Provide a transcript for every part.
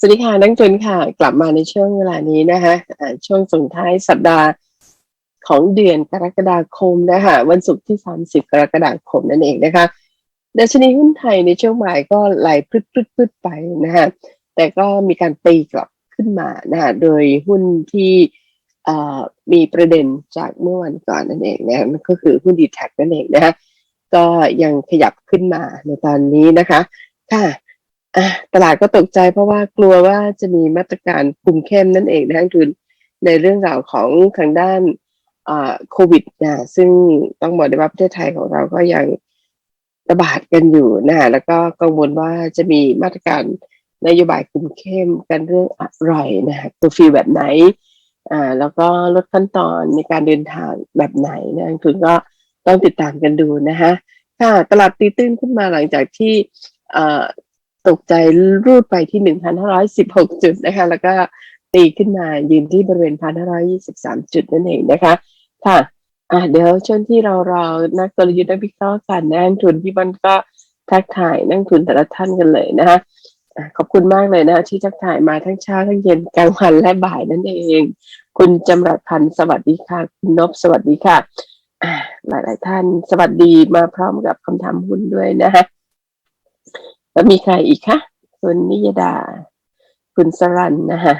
สวัสดีค่ะนักทุนค่ะ กลับมาในช่วงเวลานี้นะคะอ่าช่วงส่งท้ายสัปดาห์ของเดือนกรกฎาคมนะคะวันศุกร์ที่ 30 กรกฎาคมนั่นเองนะคะดัชนีหุ้นไทยในช่วงบ่ายก็ไหลพลึดพลึดพึดไปนะคะแต่ก็มีการตีกลับขึ้นมานะคะโดยหุ้นที่มีประเด็นจากเมื่อวันก่อนนั่นเองนะมันก็คือหุ้นดีแท็กนั่นเองนะคะก็ยังขยับขึ้นมาในตอนนี้นะคะ ค่ะ ตลาดก็ตกใจเพราะว่ากลัวว่าจะมีมาตรการคุมเข้มนั่นเองนะคะคือในเรื่องราวของทางด้านโควิดนะซึ่งต้องบอกได้ว่าประเทศไทยของเราก็ยังระบาดกันอยู่นะแล้วก็กังวลว่าจะมีมาตรการนโยบายคุมเข้มกันเรื่องอะไรนะตัวฟีแบบไหนอ่าแล้วก็ลดขั้นตอนในการเดินทางแบบไหนนะคุณก็ต้องติดตามกันดูนะคะค่ะตลาดตีตื้นขึ้นมาหลังจากที่อ่อ ตกใจรูดไปที่1,516จุดนะคะ แล้วก็ตีขึ้นมายืนที่บริเวณ1,523จุดนั่นเองนะคะ ค่ะอะเดี๋ยวช่วงที่เรารอนักกลยุทธ์นักวิเคราะห์กันนะนักทุนพี่บอลก็ทักทายนักทุนแต่ละท่านกันเลยนะคะอะขอบคุณมากเลยนะที่ทักทายมาทั้งเช้าทั้งเย็นกลางวันและบ่ายนั่นเอง คุณจำรัดพันธ์สวัสดีค่ะ คุณนบสวัสดีค่ะอะหลายท่านสวัสดีมาพร้อมกับคำถามหุ้นด้วยนะคะ แล้วมีใครอีกคะ คุณนิยดา คุณสรันนะคะ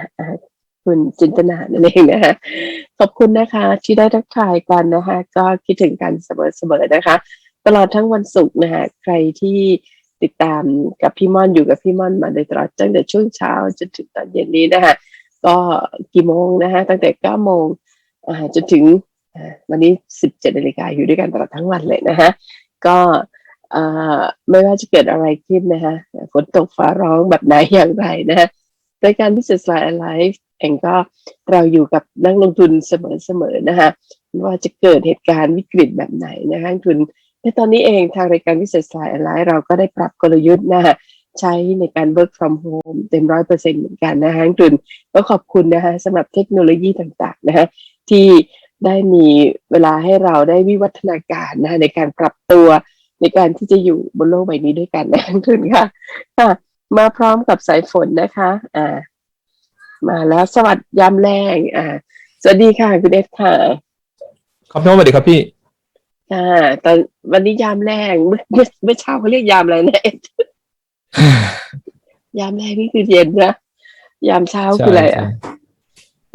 คุณจินตนานั่นเองนะคะขอบคุณนะคะ ที่ได้ทักทายกันนะคะ ก็คิดถึงกันเสมอๆนะคะ ตลอดทั้งวันศุกร์นะคะใครที่ติดตามกับพี่ม่อนอยู่กับพี่ม่อนมาโดยตลอดตั้งแต่ช่วงเช้าจนถึงตอนเย็นนี้นะคะก็กี่โมงนะคะตั้งแต่เก้าโมงจนถึงวันนี้สิบเจ็ดนาฬิกาอยู่ด้วยกันตลอดทั้งวันเลยนะคะก็ ไม่ว่าจะเกิดอะไรขึ้นนะคะฝนตกฟ้าร้องแบบไหนอย่างไรนะคะรายการ Business Line Life เองก็เราอยู่กับนักลงทุนเสมอๆนะคะไม่ว่าจะเกิดเหตุการณ์วิกฤตแบบไหนนะคะทุนในตอนนี้เองทางรายการ Business Line Life เราก็ได้ปรับกลยุทธ์นะคะใช้ในการ work from home เต็มร้อยเปอร์เซ็นต์เหมือนกันนะคะทุนก็ขอบคุณนะคะสำหรับเทคโนโลยีต่างๆนะคะที่ได้มีเวลาให้เราได้วิวัฒนาการนะคะในการปรับตัว ในการที่จะอยู่บนโลกใบนี้ด้วยกันนะทุนค่ะค่ะ มาพร้อมกับสายฝนนะคะ อ่า มาแล้วสวัสดียามแรงอ่า สวัสดีค่ะคุณเอสค่ะครับพี่อ้อสวัสดีครับพี่ค่ะตอนวันนี้ยามแรงเมื่อเมื่อเมื่อเช้าเขาเรียกยามอะไรนะเอสยามแรงนี่คือเย็นนะยามเช้าคืออะไรอะ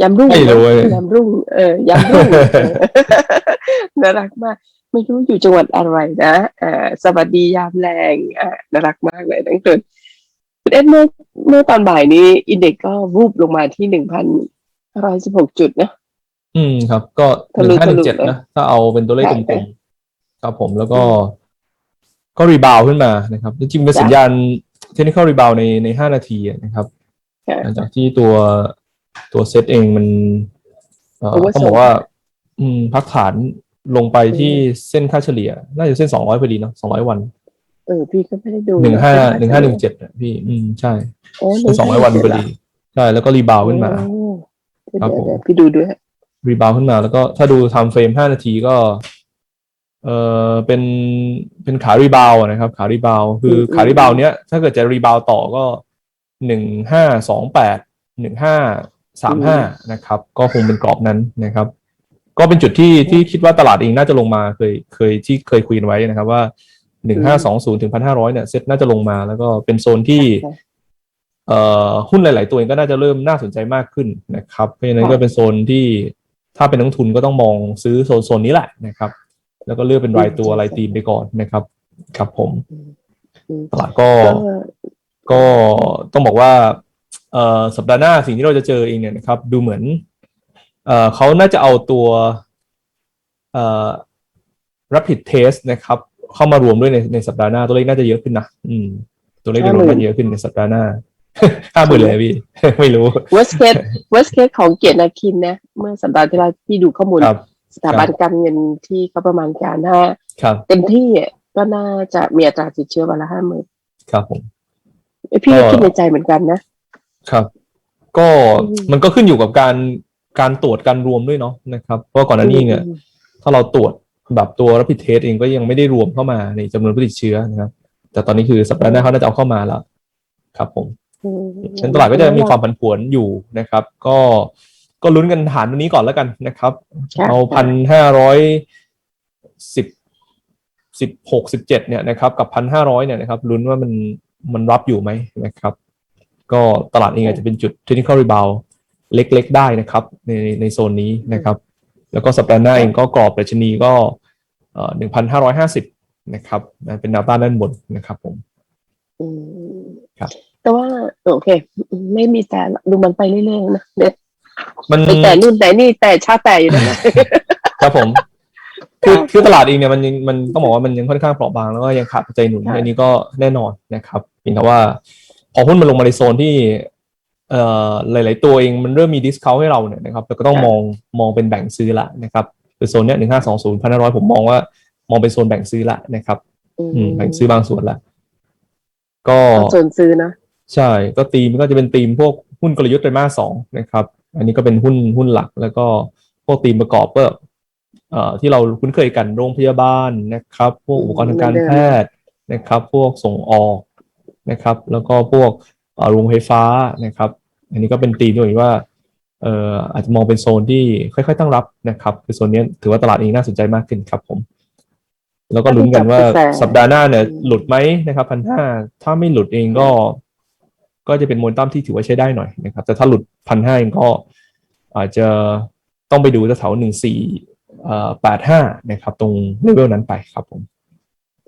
ยามรุ่งไม่รู้เลยยามรุ่ง เออยามรุ่งเออน่ารักมาก ไม่รู้อยู่จังหวัดอะไรนะอ่าสวัสดียามแรงอ่าน่ารักมากเลยทั้งตัวคุณเอ็ดเมื่อเมื่อตอนบ่ายนี้อินเด็กก็วูบลงมาที่หนึ่งพันร้อยสิบหกจุดนะอืมครับ ก็หทะนึ่ลุงห้าหนึ่งทะเจ็ดลุนะ ถ้าเอาเป็นตัวเลขใช่กลใช่มๆครับผมแล้วก็ ก็รีบาวขึ้นมานะครับจริงๆเป็นจ้ะสัญญาณเทคนิคอลรีบาวในในห้านาทีอะนะครับค่ะหลังจากที่ตัวตัวเซตเองมันเอ่อ Oversold ต้องบอกว่า อืมพักฐาน ลงไปที่เส้นค่าเฉลี่ย น่าจะเส้นสองร้อยพอดีเนาะสองร้อยวัน เออ พี่ก็ไม่ได้ดูหนึ่งห้าะหนึ่งห้าหนึ่งเจ็ดพี่ อืมใช่โอ้เส้นสองร้อยวันพอดีใช่แล้วก็รีบาวขึ้นมาโอ้ครับเดี๋ยวผมเดี๋ยวพี่ดูด้วยรีบาวขึ้นมา แล้วก็ถ้าดูไทม์เฟรมห้านาทีก็ เออเป็นเป็นขารีบาวอะนะครับ ขารีบาวคืออมขารีบาวเนี้ย ถ้าเกิดจะรีบาวต่อก็หนึ่งห้าสองแปดหนึ่งห้าสามห้านะครับ ก็คงเป็นกรอบนั้นนะครับ ก็เป็นจุดที่ที่คิดว่าตลาดเองน่าจะลงมาเคยเคยที่เคยคุยกันไว้นะครับว่าหนึ่งห้าสองศูนย์ถึงพันห้าร้อยเนี่ยเซ็ตน่าจะลงมาแล้วก็เป็นโซนที่ค่ะเอ่อหุ้นหลาย ๆ ตัวเองก็น่าจะเริ่มน่าสนใจมากขึ้นนะครับ เพราะฉะนั้นค่ะก็เป็นโซนที่ถ้าเป็นนักลงทุนก็ต้องมองซื้อโซนโซนนี้แหละนะครับ แล้วก็เลือกเป็นรายตัวรายทีมไปก่อนนะครับ ครับผมอืมตลาดก็ก็ก็ต้องบอกว่าเอ่อสัปดาห์หน้าสิ่งที่เราจะเจอเองเนี่ยนะครับ ดูเหมือน เอ่อเขาน่าจะเอาตัวเอ่อ rapid test นะครับ เข้ามารวมด้วยในในสัปดาห์หน้า ตัวเลขน่าจะเยอะขึ้นนะอืม ตัวเลขโดยรวมน่าจะเยอะขึ้นในสัปดาห์หน้าห้าหมื่นเลยพี่ ไม่รู้ worst case worst case ของเกียรตินาคินนะ เมื่อสัปดาห์ที่แล้วที่ดูข้อมูลครับสถาบันการเงินที่เขาประมาณการถ้าครับเต็มที่อะก็น่าจะมีอัตราติดเชื้อวันละห้าหมื่นครับผมพี่ก็ก็คิดในใจเหมือนกันนะครับ ก็อืมมันก็ขึ้นอยู่กับการ การตรวจการรวมด้วยเนาะนะครับเพราะว่าก่อนหน้านี้เนี่ยอืมถ้าเราตรวจแบบตัว rapid test เองก็ยังไม่ได้รวมเข้ามาในจำนวนผู้ติดเชื้อนะครับ แต่ตอนนี้คือสัปดาห์หน้าเขาน่าจะเอาเข้ามาแล้วครับผมอืมฉะนั้นตลาดก็จะมีความผันผวนอยู่นะครับ ก็ก็ลุ้นกันฐานวันนี้ก่อนแล้วกันนะครับค่ะเอาพันห้าร้อยสิบสิบหกสิบเจ็ดเนี่ยนะครับ กับพันห้าร้อยเนี่ยนะครับลุ้นว่ามันมันรับอยู่ไหมนะครับ ก็ตลาดเองอาจจะเป็นจุด technical rebound เล็กๆได้นะครับในในโซนนี้นะครับ แล้วก็สัปดาห์หน้าเองก็กรอบดัชนีก็หนึ่งพันห้าร้อยห้าสิบนะครับนะเป็นแนวต้านด้านบนนะครับผมอืมครับ แต่ว่าโอเค ไม่มีแต่ละดูมันไปเรื่อยๆนะเด็ดมันไปแต่นู่นแต่นี่แต่ชาแต่อยู่นั่นแหละครับผมคือคือตลาดเองเนี่ยมันยังมันต้องบอกว่ามันยังค่อนข้างเปราะบางแล้วก็ยังขาดปัจจัยหนุนค่ะอันนี้ก็แน่นอนนะครับเพียงแต่ว่าพอหุ้นมันลงมาในโซนที่เอ่อ หลาย ๆ ตัวเองมันเริ่มมีดิสคาวให้เราเนี่ยนะครับเราก็ต้องมองมองเป็นแบ่งซื้อละนะครับคือโซนเนี้ยหนึ่งห้าสองศูนย์พันห้าร้อยผมมองว่ามองเป็นโซนแบ่งซื้อละนะครับ อืมแบ่งซื้อบางส่วนละก็เอาส่วนซื้อนะ ใช่ก็ตีมก็จะเป็นตีมพวกหุ้นกลยุทธ์ไตรมาสสองนะครับ อันนี้ก็เป็นหุ้นหุ้นหลัก แล้วก็พวกตีมประกอบก็เอ่อที่เราคุ้นเคยกันโรงพยาบาลนะครับ พวกอุปกรณ์ทางการแพทย์นะครับ พวกส่งออกนะครับ แล้วก็พวกเอ่อโรงไฟฟ้านะครับ อันนี้ก็เป็นตีมที่ผมว่าเอ่ออาจจะมองเป็นโซนที่ค่อยๆตั้งรับนะครับ คือโซนนี้ถือว่าตลาดเองน่าสนใจมากขึ้นครับผม แล้วก็ลุ้นกันว่าสัปดาห์หน้าเนี่ย หลุดไหมนะครับพันห้าถ้าไม่หลุดเองก็ ก็จะเป็นโมเมนตัมที่ถือว่าใช้ได้หน่อยนะครับ แต่ถ้าหลุดพันห้าเองก็ อาจจะต้องไปดูแถวหนึ่งสี่แปดห้านะครับ ตรงเลเวลนั้นไปครับผม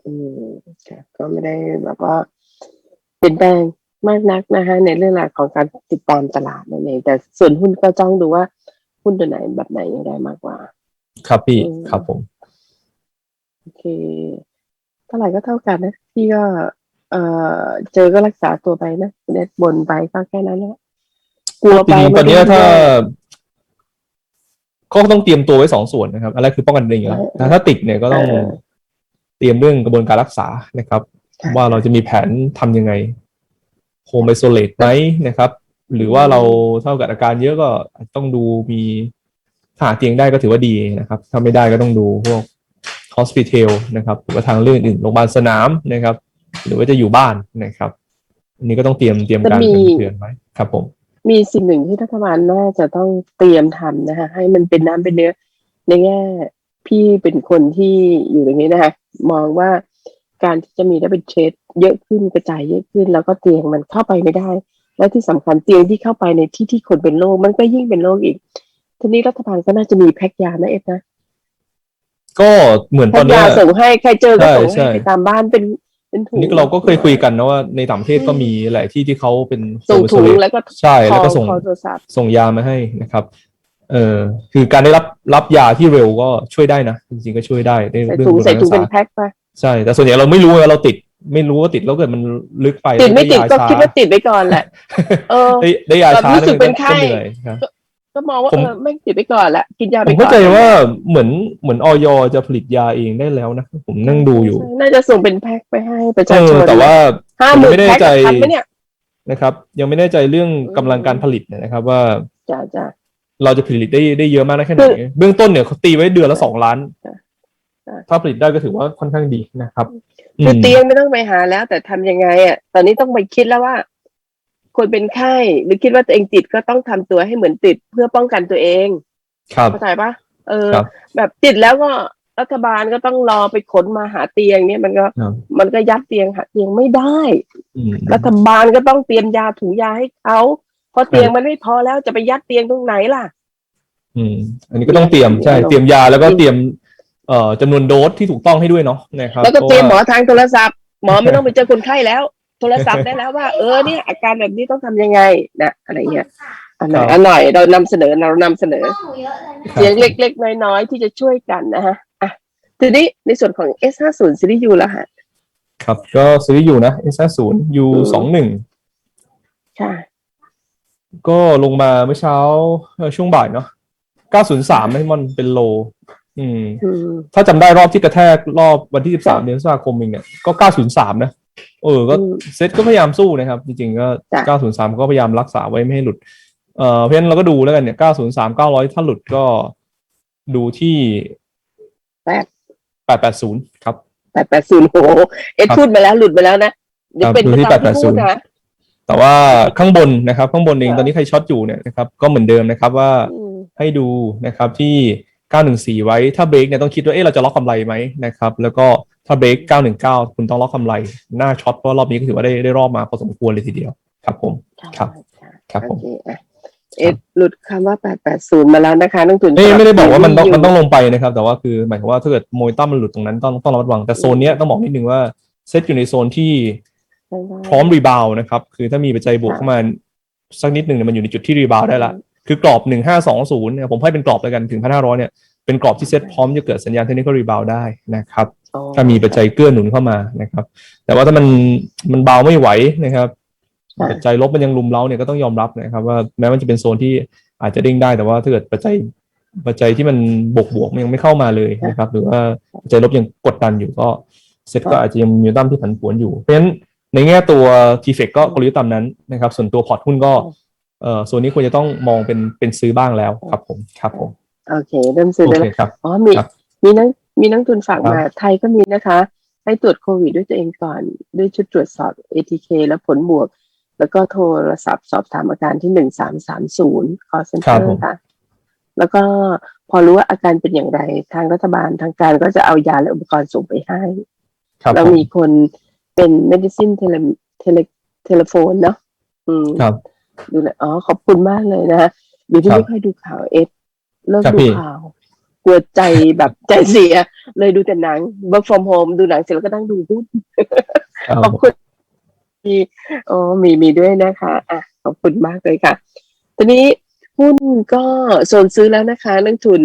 อืมค่ะก็ไม่ได้แบบว่าเปลี่ยนแปลง มากนักนะคะในเรื่องราวของการติดตามตลาดนั่นเองแต่ส่วนหุ้นก็จ้องดูว่าหุ้นตัวไหนแบบไหนยังไงมากกว่า ครับพี่อืมครับผมโอเคเท่าไหร่ก็เท่ากันนะพี่ก็ เอ่อเจอก็รักษาตัวไปนะเน็ตบนไปก็แค่นั้นแหละกลัวจไปริงๆตอนเนี้ยไม่ได้ถ้าก็ต้องเตรียมตัวไว้สองส่วนนะครับอะไรคือป้องกันเองอยู่แล้วแต่ถ้าติดเนี่ยก็ต้องเออเตรียมเรื่องกระบวนการรักษานะครับค่ะว่าเราจะมีแผนทำยังไง โฮมไอโซเลตไหมนะครับ หรือว่าเราเท่ากับอาการเยอะก็อาจต้องดูมีถ้าหาเตียงได้ก็ถือว่าดีนะครับ ถ้าไม่ได้ก็ต้องดูพวก hospital นะครับหรือว่าทางเรื่องอื่นโรงพยาบาลสนามนะครับ หรือว่าจะอยู่บ้านนะครับอันนี้ก็ต้องเตรียมเตรียมการจะมีเผื่อไว้ครับผม มีสิ่งหนึ่งที่รัฐบาลน่าจะต้องเตรียมทำนะคะให้มันเป็นน้ำเป็นเนื้อ ในแง่พี่เป็นคนที่อยู่ตรงนี้นะคะมองว่า การที่จะมีได้เป็นเทรดเยอะขึ้นกระจายเยอะขึ้น แล้วก็เตียงมันเข้าไปไม่ได้ และที่สำคัญเตียงที่เข้าไปในที่ที่คนเป็นโรคมันก็ยิ่งเป็นโรคอีก ทีนี้รัฐบาลก็น่าจะมีแพ็กยานะเอ็ดนะก็เหมือนตแพ็อกนเนี้ยายส่งให้ใครเจอก็ส่งใช่ให้ไปตามบ้านเป็นเป็นถุอังนนี้ก็เราก็เคยคุยกันนะว่าในต่างประเทศก็มีหลายที่ที่เขาเป็นส่ง home ถุง isolate แล้วก็ใช่แล้วก็ส่งคอโทรศัพท์ส่งยามาให้นะครับเออคือการได้รับรับยาที่เร็วก็ช่วยได้นะจริงๆก็ช่วยได้ในใส่เรื่องถุงกาใส่รถุรังกเป็นษาแพ็คไป ใช่ แต่ส่วนใหญ่เราไม่รู้ว่าเราติด ไม่รู้ว่าติดแล้วเกิดมันลึกไปติดไม่ติดก็ยาช้าคิดว่าติดไปก่อนแหละเออได้ได้ยาช้าแบบรู้สึกเป็นไข้ก็เหนื่อยครับก็มองว่าผมเออไม่ติดไปก่อนแหละกินยาผไปมก่อนเข้าใจว่าเหมือนเหมือนออยจะผลิตยาเองได้แล้วนะผมนั่งดูอยู่ใช่น่าจะส่งเป็นแพ็คไปให้ประเอชาชอนแต่ว่าห้าผมหมื่นไม่แน่แพ็คใจทันไหมเนี่ยนะครับ ยังไม่แน่ใจเรื่องกำลังการผลิตเนยนะครับ ว่าจ้าจ้าเราจะผลิตได้ได้เยอะมากได้แค่ไหนคือเบื้องต้นเนี่ยเขาตีไว้เดือนละสองล้านจ้ะจ้ะ ถ้าผลิตได้ก็ถือว่าค่อนข้างดีนะครับคือมเตียงไม่ต้องไปหาแล้ว แต่ทำยังไงอะตอนนี้ต้องไปคิดแล้วว่าคนเป็นไข้หรือคิดว่าตัวเองติดก็ต้องทำตัวให้เหมือนติดเพื่อป้องกันตัวเองครับเข้าใจปะเออครับแบบติดแล้วก็รัฐบาลก็ต้องรอไปขนมาหาเตียงเนี่ยมันก็ครับมันก็ยัดเตียงหาเตียงไม่ได้อืมรัฐบาลก็ต้องเตรียมยาถุงยาให้เขาเพราะเตียงมันไม่พอแล้วจะไปยัดเตียงตรงไหนล่ะ อืม อันนี้ก็ต้องเตรียมใช่เตรียมเตรียมยาแล้วก็เตรียมเอ่อ จำนวนโดสที่ถูกต้องให้ด้วยเนาะนะครับแล้วก็เตรียมหมอพาะว่าทางโทรศัพท์ หมอไม่ต้องไปเจอคนไข้แล้ว โทรศัพท์ได้แล้วว่าเออเนี่ยอาการแบบนี้ต้องทำยังไงนะอะไรเงี้ยอันไหนอันหน่อยเรานำเสนอเรานำเสนอครับเสียงเล็กๆ น้อยๆ ที่จะช่วยกันนะฮะอะทีนี้ในส่วนของ S50 ซีรีส์ยูแล้วฮะครับ ก็ซื้ออยู่นะ S 5 0 U สองหนึ่งค่ะก็ลงมาเมื่อเช้าเอ่อช่วงบ่ายเนาะ903ให้มันเป็นโล อืมอืม ถ้าจำได้รอบที่กระแทกรอบวันที่13เดือนพฤษภาคมเองเนี่ยก็903นะเออ ก็อืมเซตก็พยายามสู้นะครับ จริงๆ ก็จ้ะ903ก็พยายามรักษาไว้ไม่ให้หลุด เอ่อเพราะฉะนั้นเราก็ดูแล้วกันเนี่ย903 900ถ้าหลุดก็ดูที่แปด880ครับแปดแปดศูนย์โอ้โหเอ็ดครับพูดมาแล้วหลุดมาแล้วนะเดี๋ยวครับเป็นดูไปที่ตามที่พูด880นะแต่ว่าข้างบนนะครับ ข้างบนเองค่ะตอนนี้ใครช็อตอยู่เนี่ยนะครับ ก็เหมือนเดิมนะครับว่าอืมให้ดูนะครับที่ 914 ไว้ ถ้าเบรกเนี่ยต้องคิดว่าเอ๊ะเราจะล็อกกำไรไหมนะครับแล้วก็ถ้าเบรก919 คุณต้องล็อกกำไร หน้าช็อตเพราะรอบนี้ก็ถือว่าได้ได้รอบมาพอสมควรเลยทีเดียวครับผมครับค่ะครับผมโอเคอะเอ็ดหลุดคำว่า 880 มาแล้วนะคะนักทุนไม่ไม่ได้บอกว่ามันต้องยู่มันต้องลงไปนะครับ แต่ว่าคือหมายความว่าถ้าเกิดโมยตั้มมันหลุดตรงนั้นต้องต้องระมัดระวังแต่โซนเนี้ยต้องบอกนิดนึงว่าเซตอยู่ในโซนที่พร้อมรีบาวนะครับ คือถ้ามีปัจจัยบวกเข้ามาสักนิดหนึ่งเนี่ยมันอยู่ในจุดที่รีบาวได้ละ คือกรอบ 1520เนี่ยผมให้เป็นกรอบแล้วกันถึง 1,500เนี่ยเป็นกรอบที่เซตพร้อมจะเกิดสัญญาณเทคนิคอลรีบาวได้นะครับอ๋อถ้ามีปัจจัยเกื้อหนุนเข้ามานะครับ แต่ว่าถ้ามันมันเบาไม่ไหวนะครับค่ะปัจจัยลบมันยังลุมเล้าเนี่ยก็ต้องยอมรับนะครับว่าแม้มันจะเป็นโซนที่อาจจะเด้งได้แต่ว่าถ้าเกิดปัจจัยปัจจัยที่มันบวกบวกๆมันยังไม่เข้ามาเลยนะครับ หรือว่าปัจจัยลบยังกดดันอยู่ก็เซ็ตก็อาจจะยังมีตั้มที่ผันผวนอยู่เพราะฉะนั้นในแง่ตัวทีเฟกก็กลยุทธ์ตามนั้นนะครับ ส่วนตัวพอร์ตหุ้นก็ เอ่อโซนนี้ควรจะต้องมองเป็นเป็นซื้อบ้างแล้วครับผมครับผมโอเค เริ่มซื้อโอได้เคแล้วครับอ๋อมีครับมีนักมีนักทุนฝากครับมาไทยก็มีนะคะ ให้ตรวจโควิดด้วยตัวเองก่อน ด้วยชุดตรวจสอบ ATK แล้วผลบวก แล้วก็โทรศัพท์สอบถามอาการที่หนึ่งสามสามศูนย์ call ครับ center ผมค่ะแล้วก็พอรู้ว่าอาการเป็นอย่างไร ทางรัฐบาลทางการก็จะเอายาและอุปกรณ์ส่งไปให้ครับแล้วผมมีคนเป็น medicine tele tele telephone เนาะอืมครับ ดูแลอ๋อขอบคุณมากเลยนะฮะเดี๋ยวที่ครับไม่ค่อยดูข่าวเอสเลิกครับดูพี่ข่าวกลัวใจแบบใจเสีย เลยดูแต่หนัง work from home ดูหนังเสร็จแล้วก็นั่งดูหุ้นครับขอบคุณมีอ๋อมีมีด้วยนะคะอะขอบคุณมากเลยค่ะทีนี้หุ้นก็โซนซื้อแล้วนะคะนักทุน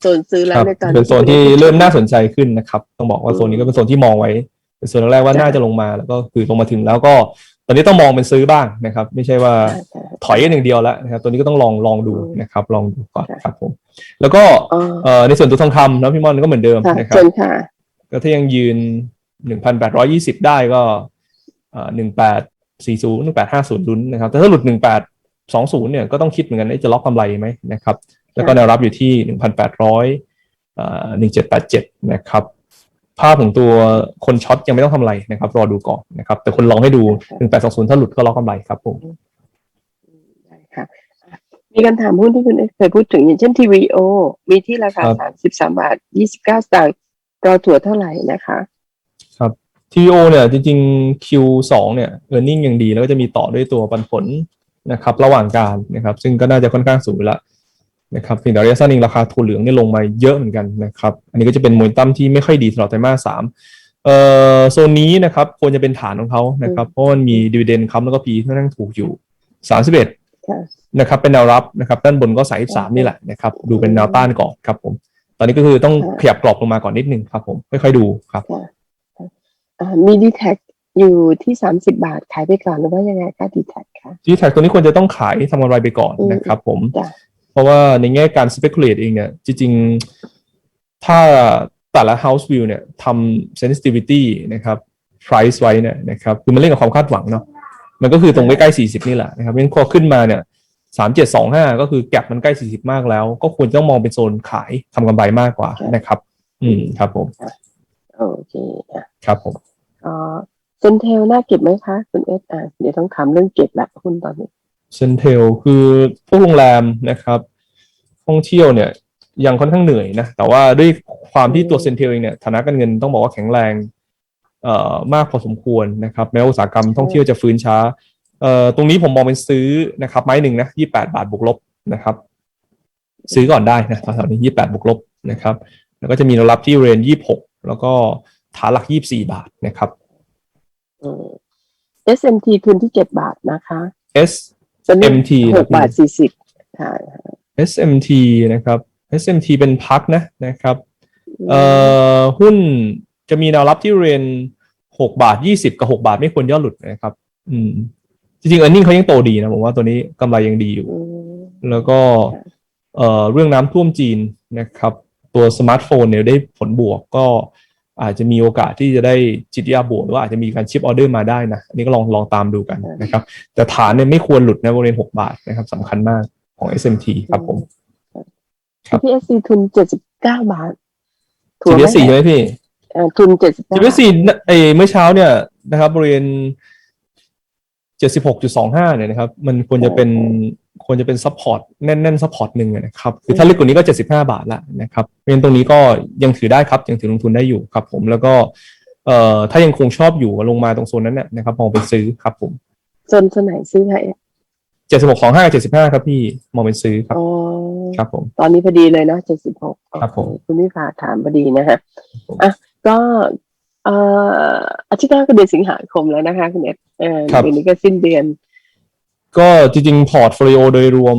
โซนซื้อแล้ควรับในตอนเป็นโซนที่เริ่มน่าสนใจขึ้นนะครับ ต้องบอกว่าโซนนี้ก็เป็นโซนที่มองไว้เป็นโซนแรกๆว่าจ้ะน่าจะลงมาแล้วก็คือลงมาถึงแล้วก็ ตอนนี้ต้องมองเป็นซื้อบ้างนะครับ ไม่ใช่ว่าค่ะถอยกันอย่างเดียวแล้วนะครับ ตัวนี้ก็ต้องลองลองดูอืมนะครับ ลองดูก่อนค่ะครับผมแล้วก็อ๋อเอ่อในส่วนตัวทองคำนะพี่มอนก็เหมือนเดิมค่ะนะครัเชิบญค่ะก็ถ้ายังยืนหนึ่งพันแปดร้อยี่สิบได้ก็หนึ่งแปดสี่ศูนย์หนึ่งแปดห้าศูนย์ลุ้นนะครับ แต่ถ้าหลุดหนึ่งแปดสองศูนย์เนี่ยก็ต้องคิดเหมือนกันว่าจะล็อกกำไรไหมนะครับ แล้วก็แนวรับอยู่ที่หนึ่งพันแปดร้อยหนึ่งเจ็ดแปดเจ็ดนะครับ ภาพของตัวคนช็อตยังไม่ต้องทำอะไรนะครับ รอดูก่อนนะครับ แต่คนลองให้ดูหนึ่งแปดสองศูนย์ถ้าหลุดก็ล็อกกำไรครับผมได้ค่ะมีคำถามหุ้นที่คุณเอ็กซ์เคยพูดถึงอย่างเช่นทีวีโอมีที่ราคาครับสามสิบสามบาทยี่สิบเก้าสตางค์รอถั่วเท่าไหร่นะคะ ครับ TVO เนี่ยจริงๆ Q2 เนี่ย e a r n i n g ยังดีแล้วก็จะมีต่อด้วยตัวปันผลนะครับ ระหว่างการนะครับ ซึ่งก็น่าจะค่อนข้างสูงอยู่แล้ว นะครับเพียงแต่ระยะสั้นเองราคาถั่วเหลืองเนี่ยลงมาเยอะเหมือนกันนะครับ อันนี้ก็จะเป็นโมเมนตัมที่ไม่ค่อยดีสำหรับไตรมาสสามเอ่อโซนนี้นะครับควรจะเป็นฐานของเขานะครับเพราะมันมีดีเวเดนครับแล้วก็พีที่นั่งถูกอยู่31ค่ะนะครับเป็นแนวรับนะครับด้านบนก็สายสามนี่แหละนะครับดูเป็นแนวต้านก่อนครับผม ตอนนี้ก็คือต้องขยับกรอบลงมาก่อนนิดนึงครับผมค่อยๆดูครับค่ะอ่ามีดีแท็อยู่ที่สามสิบาทขายไปก่อนหรือว่ายังไงคะดีแท็คะจีแท็กตัวนี้ควรจะต้องขายทำกำไรไปก่อนนะครับผมจ้ะ เพราะว่าในแง่การ speculate เองเนี่ย จริง ๆ ถ้าแต่ละ house view เนี่ยทำ sensitivity นะครับ price ไว้เนี่ยนะครับ คือมันเล่นกับความคาดหวังเนาะ มันก็คือตรงใกล้ๆ40 นี่แหละนะครับเพราะฉะนั้นพอขึ้นมาเนี่ย3725ก็คือแก็บมันใกล้40มากแล้ว ก็ควรต้องมองเป็นโซนขายทำกำไรมากกว่านะครับ อืมครับผมโอเคอะครับผมอ๋อเซนเทลน่าเก็บไหมคะ คุณเอสอะเดี๋ยวต้องถามเรื่องเก็บละหุ้นตอนนี้ เซนเทลคือพวกโรงแรมนะครับท่องเที่ยวเนี่ยยังค่อนข้างเหนื่อยนะ แต่ว่าด้วยความที่ตัวเซนเทลเองเนี่ยฐานะการเงินต้องบอกว่าแข็งแรงเอ่อมากพอสมควรนะครับแม้ว่าอุตสาหกรรมท่องเที่ยวจะฟื้นช้าเอ่อตรงนี้ผมมองเป็นซื้อนะครับ ไม้หนึ่งนะยี่แปดบาทบวกลบนะครับ ซื้อก่อนได้นะแถวๆนี้ยี่แปดบวกลบนะครับ แล้วก็จะมีแนวรับที่เรนยี่หกแล้วก็ฐานหลักยี่สี่บาทนะครับอืม SMT ทุนที่เจ็ดบาทนะคะ S ตอนนี้ MT หกบาทสี่สิบค่ะ SMT นะครับ SMT เป็นพักนะนะครับเอ่อหุ้นจะมีแนวรับที่เรนหกบาทยี่สิบกับหกบาทไม่ควรย่อหลุดนะครับ อืม จริงๆ e a r n i n g เขายังโตดีนะผมว่าตัวนี้กำไรยังดีอยู่อืมแล้วก็ค่ะเอ่อเรื่องน้ำท่วมจีนนะครับ ตัวสมาร์ทโฟนเนี่ยได้ผลบวกก็ อาจจะมีโอกาสที่จะได้จิตวิทยาบวกหรือว่าอาจจะมีการชิปออเดอร์มาได้นะอันนี้ก็ลองลองตามดูกันนะครับ แต่ฐานเนี่ยไม่ควรหลุดนะบริเวณหกบาทนะครับสำคัญมากของ SMT ครับผมครับ PSC ทุนเจ็ดสิบเก้าบาทถูก GBS ใช่ไหมพี่เอ่อทุนเจ็ดสิบเก้า GBS เอยเมื่อเช้าเนี่ยนะครับบริเวณ 76.25เนี่ยนะครับมันควรจะเป็นควรจะเป็นซัพพอร์ตแน่นๆซัพพอร์ตหนึ่งอะนะครับคือถ้าลึกกว่านี้ก็ 75 บาทละนะครับเพราะฉะนั้นตรงนี้ก็ยังถือได้ครับยังถือลงทุนได้อยู่ครับผมแล้วก็เอ่อถ้ายังคงชอบอยู่ลงมาตรงโซนนั้นเนี่ยนะครับมองไปซื้อครับผมจนส่วนไหนซื้อไทย76 25กับ75ครับพี่มองเป็นซื้อครับอ๋อครับผมตอนนี้พอดีเลยนะเจ็ดสิบหกครับผมคุณวิภาถามพอดีนะฮะผมอะก็ เอ่ออาทิตย์หน้าก็เดือนสิงหาคมแล้วนะคะคุณเอ็ดเออครับเดือนนี้ก็สิ้นเดือน ก็จริงๆ พอร์ตโฟลิโอโดยรวม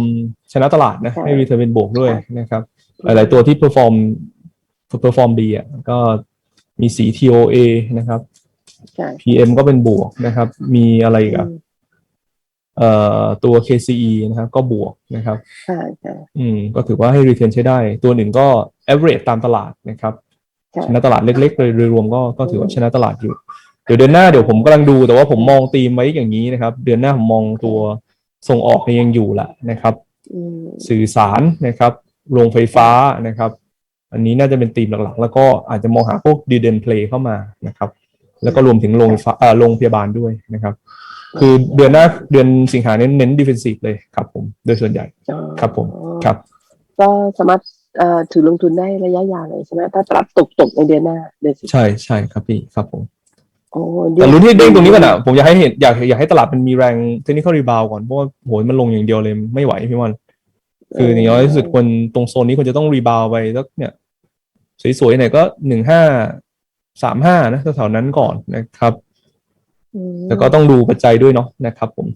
ชนะตลาดนะค่ะให้รีเทิร์นเป็นบวกด้วยค่ะนะครับ หลายๆตัวที่เพอร์ฟอร์มเพอร์ฟอร์มดีอะก็มีสี TOA นะครับใช่ PM ก็เป็นบวกนะครับ มีอะไรอีกอือะมเอ่อตัว KCE นะครับ ก็บวกนะครับใช่ใช่อืมก็ถือว่าให้ return ใช้ได้ ตัวหนึ่งก็ average ตามตลาดนะครับใช่ชนะตลาดเล็กๆโดยรวมก็ก็ถือว่าชนะตลาดอยู่ เดี๋ยวเดือนหน้าเดี๋ยวผมกำลังดูแต่ว่าผมมองธีมไว้อย่างนี้นะครับ เดือนหน้าผมมองตัวส่งออกเนี่ยยังอยู่แหละนะครับอืมสื่อสารนะครับ โรงไฟฟ้านะครับ อันนี้น่าจะเป็นธีมหลักๆ แล้วก็อาจจะมองหาพวกดีเดนเพลย์เข้ามานะครับ แล้วก็รวมถึงโรงไฟฟ้าเอ่อโรงพยาบาลด้วยนะครับ คือเดือนหน้าเดือนสิงหาเน้นเน้นดิเฟนซีฟเลยครับผมโดยส่วนใหญ่อ๋อครับผมครับ ก็สามารถเอ่อ ถือลงทุนได้ระยะยาวเลยใช่ไหมถ้าปรับตกตกในเดือนหน้าเดือนสิบใช่ใช่ครับพี่ครับผมโอ้แต่ลุ้นให้เด้งตรงนี้ก่อนอะผมอยากให้เห็นอยากอยากให้ตลาดมันมีแรงเทคนิคอลรีบาวก่อนเพราะว่าโหยมันลงอย่างเดียวเลยไม่ไหวพี่วันคืออย่างน้อยที่สุดควรตรงโซนนี้ควรจะต้องรีบาวไปสักเนี่ย สวยๆหน่อยก็หนึ่งห้าสามห้านะแถวๆนั้นก่อนนะครับอืมแต่ก็ต้องดูปัจจัยด้วยเนาะนะครับผม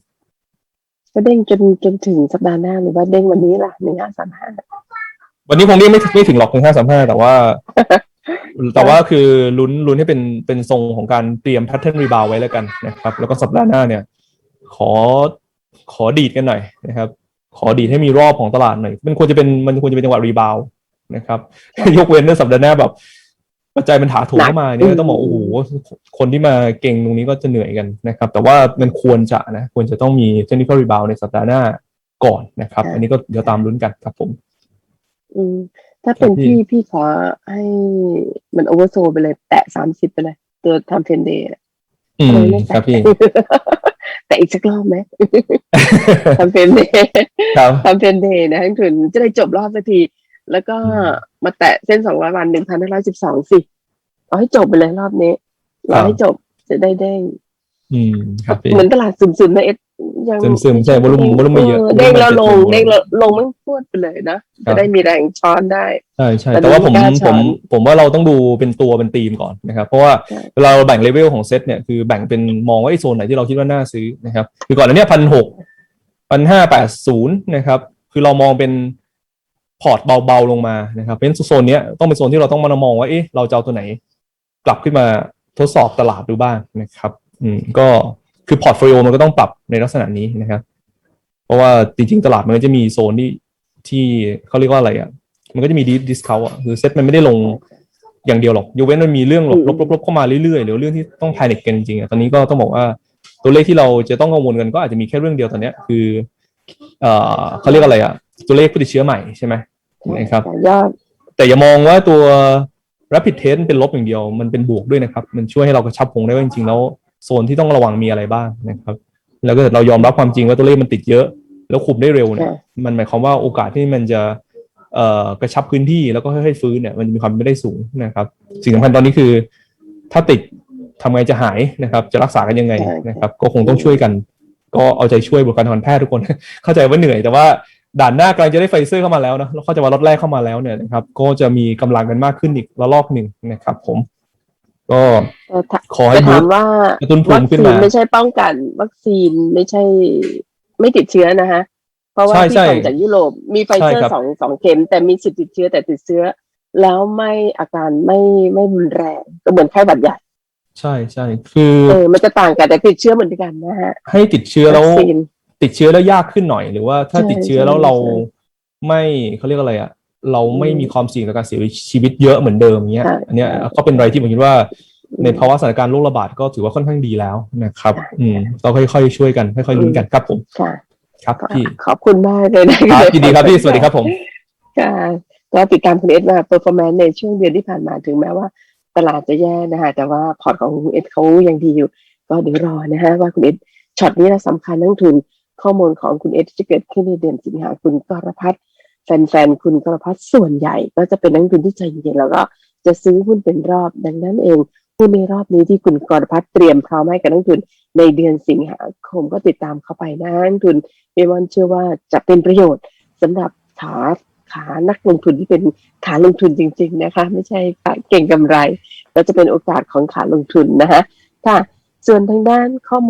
ก็เด้งจนจนถึงสัปดาห์หน้าหรือว่าเด้งวันนี้ล่ะหนึ่งห้าสามห้า วันนี้คงเรียกไม่ไม่ถึงหรอกหนึ่งห้าสามห้าแต่ว่า แต่ว่าคือลุ้นลุ้นให้เป็นเป็นทรงของการเตรียมแพทเทิร์นรีบาวไว้แล้วกันนะครับ แล้วก็สัปดาห์หน้าเนี่ย ขอขอดีดกันหน่อยนะครับ ขอดีดให้มีรอบของตลาดหน่อยมันควรจะเป็นมันควรจะเป็นจังหวะรีบาวนะครับ ยกเว้นในสัปดาห์หน้าแบบปัจจัยมันถาโถมเข้ามาเนี่ยต้องบอกโอ้โหคนที่มาเก่งตรงนี้ก็จะเหนื่อยกันนะครับ แต่ว่ามันควรจะนะ ควรจะต้องมีเทคนิคอลรีบาวในสัปดาห์หน้าก่อนนะครับ อันนี้ก็เดี๋ยวตามลุ้นกันครับผม อืม ถ้าเป็นครับพี่พี่พี่ขอให้มันโอเวอร์โซไปเลย แตะสามสิบไปเลย ตัวทำเทนเดย์อืมครับพี่ แต่อีกสักรอบไหมทำเทนเดย์ครับทำเทนเดย์นะถึงจะได้จบรอบสักที แล้วก็อืมมาแตะเส้นสองร้อยวันหนึ่งพันห้าร้อยสิบสองสิเอาให้จบไปเลยรอบนี้ครัเราบให้จบจะได้เด้งอืมครับพี่เหมือนตลาดซึมๆนะเอ็ด ยังซึมๆใช่วอลุ่มวอลุ่มไม่เยอะเด้งแล้วลงวอลุ่มไม่เด้งเยแล้อะวลงมันพูดไปเลยนะครัจะบได้มีแรงช้อนได้ใช่ใช่แต่แต่ว่าผมดูกล้าผช้อมนผมว่าเราต้องดูเป็นตัวเป็นทีมก่อนนะครับ เพราะว่าใช่เวลาเราแบ่งเลเวลของเซตเนี่ยคือแบ่งเป็นมองว่าไอ้โซนไหนที่เราคิดว่าน่าซื้อนะครับ คือก่อนอันเนี้พันหกพันห้าแปดศูนย์นะครับ คือเรามองเป็นพอร์ตเบาๆลงมานะครับเพราะฉะนั้นโซนเนี้ยต้องเป็นโซนที่เราต้องมามองว่าเอ๊ะเราจะเอาตัวไหน กลับขึ้นมาทดสอบตลาดดูบ้างนะครับ อืมก็ คือพอร์ตโฟลิโอมันก็ต้องปรับในลักษณะนี้นะครับ เพราะว่าจริงๆ ตลาดมันก็จะมีโซนที่ที่เขาเรียกว่าอะไรอะ มันก็จะมีดีดิสคาวอะคือเซ็ตมันไม่ได้ลงอย่างเดียวหรอกยกเว้นมันมีเรื่องหลบอืมลบลบลบเข้ามาเรื่อยๆหรือเรื่องที่ต้องแพนิคกันจริงๆอะตอนนี้ก็ต้องบอกว่าตัวเลขที่เราจะต้องกังวลกันก็อาจจะมีแค่เรื่องเดียวตอนเนี้ยคือเอ่อเขาเรียกอะไรอะ ตัวเลขผู้ติดเชื้อใหม่ใช่ไหมนะครับยอดแต่อย่ามองว่าตัว rapid test เป็นลบอย่างเดียว มันเป็นบวกด้วยนะครับ มันช่วยให้เรากระชับวงได้ว่าจริงๆแล้ว โซนที่ต้องระวังมีอะไรบ้างนะครับ แล้วก็เรายอมรับความจริงว่าตัวเลขมันติดเยอะ แล้วคุมได้เร็วเนี่ยค่ะมันหมายความว่าโอกาสที่มันจะเอ่อกระชับพื้นที่แล้วก็ค่อยๆฟื้นเนี่ยมันจะมีความเป็นไปได้สูงนะครับ สิ่งสำคัญตอนนี้คือ ถ้าติดทำไงจะหายนะครับ จะรักษากันยังไงใช่นะครับ ก็คงต้องช่วยกัน ก็เอาใจช่วยบุคลากรทางการแพทย์ทุกคน เข้าใจว่าเหนื่อย แต่ว่าด่านหน้ากำลังจะได้ไฟเซอร์เข้ามาแล้วนะแล้วเข้าใจว่ารถแรกเข้ามาแล้วเนี่ยนะครับ ก็จะมีกำลังกันมากขึ้นอีกระลอกหนึ่งนะครับ ผม ก็เอ่อถ้าขอให้จะบูถาสมต์ว่ากระตุ้นภูวัมิคขึ้นซีนมาไม่ใช่ป้องกัน วัคซีนไม่ใช่ ไม่ติดเชื้อนะฮะ เพราะว่าใช่ที่ใช่ส่งจากยุโรปมีไฟเซอใช่ครัร์บสองสองเข็ม แต่มีสิทธิ์ติดเชื้อแต่ติดเชื้อ แล้วไม่อาการไม่ไม่รุนแรงก็เหมือนไข้หวัดใหญ่ใช่ใช่คือเออมันจะต่างกันแต่ติดเชื้อเหมือนกันนะฮะให้ติดเชื้อแล้ววัคซีนติดเชื้อแล้วยากขึ้นหน่อย หรือว่าถ้าใช่ติดเชื้อใช่แล้วเราใช่ไม่เขาเรียกอะไรอะ เราไม่อืมมีความเสี่ยงกับการเสียชีวิตเยอะเหมือนเดิมเงี้ยใช่อันเนี้ยใช่ก็เป็นอะไรที่ผมคิดว่า ในภาวะสถานการณ์โรคระบาดก็ถือว่าค่อนข้างดีแล้วนะครับใช่อืมเราค่อยๆช่วยกันค่อยๆลุ้นกันครับผมค่ะครับพี่ขอบคุณมากเลยนะครับยินดีครับพี่สวัสดีครับผมค่ะก็ติดตามคุณเอสมาเปอร์ฟอร์แมนซ์ในช่วงเดือนที่ผ่านมาถึงแม้ว่าตลาดจะแย่นะคะแต่ว่าพอร์ตของคุณเอสเขายังดีอยู่ ก็เดี๋ยวรอนะฮะว่าคุณเอสช็อตนี้แหละสำคัญนักลงทุนข้อมูลของคุณเอสจะเกิดขึ้นในเดือนสิงหาคุณกรพัฒน์ แฟนๆ คุณกรพัฒส่วนใหญ่ก็จะเป็นนักลงทุนที่ใจเย็นแล้วก็จะซื้อหุ้นเป็นรอบดังนั้นเองหุ้นในรอบนี้ที่คุณกรพัฒเตรียมพร้อมให้กับนักลงทุนในเดือนสิงหาคมก็ติดตามเข้าไปนะนักลงทุนเมมอนเชื่อว่าจะเป็นประโยชน์สำหรับขาขานักลงทุนที่เป็นขาลงทุนจริง ๆนะคะ ไม่ใช่ขาเก่งกำไร ก็จะเป็นโอกาสของขาลงทุนนะคะค่ะส่วนทางด้านข้อมูล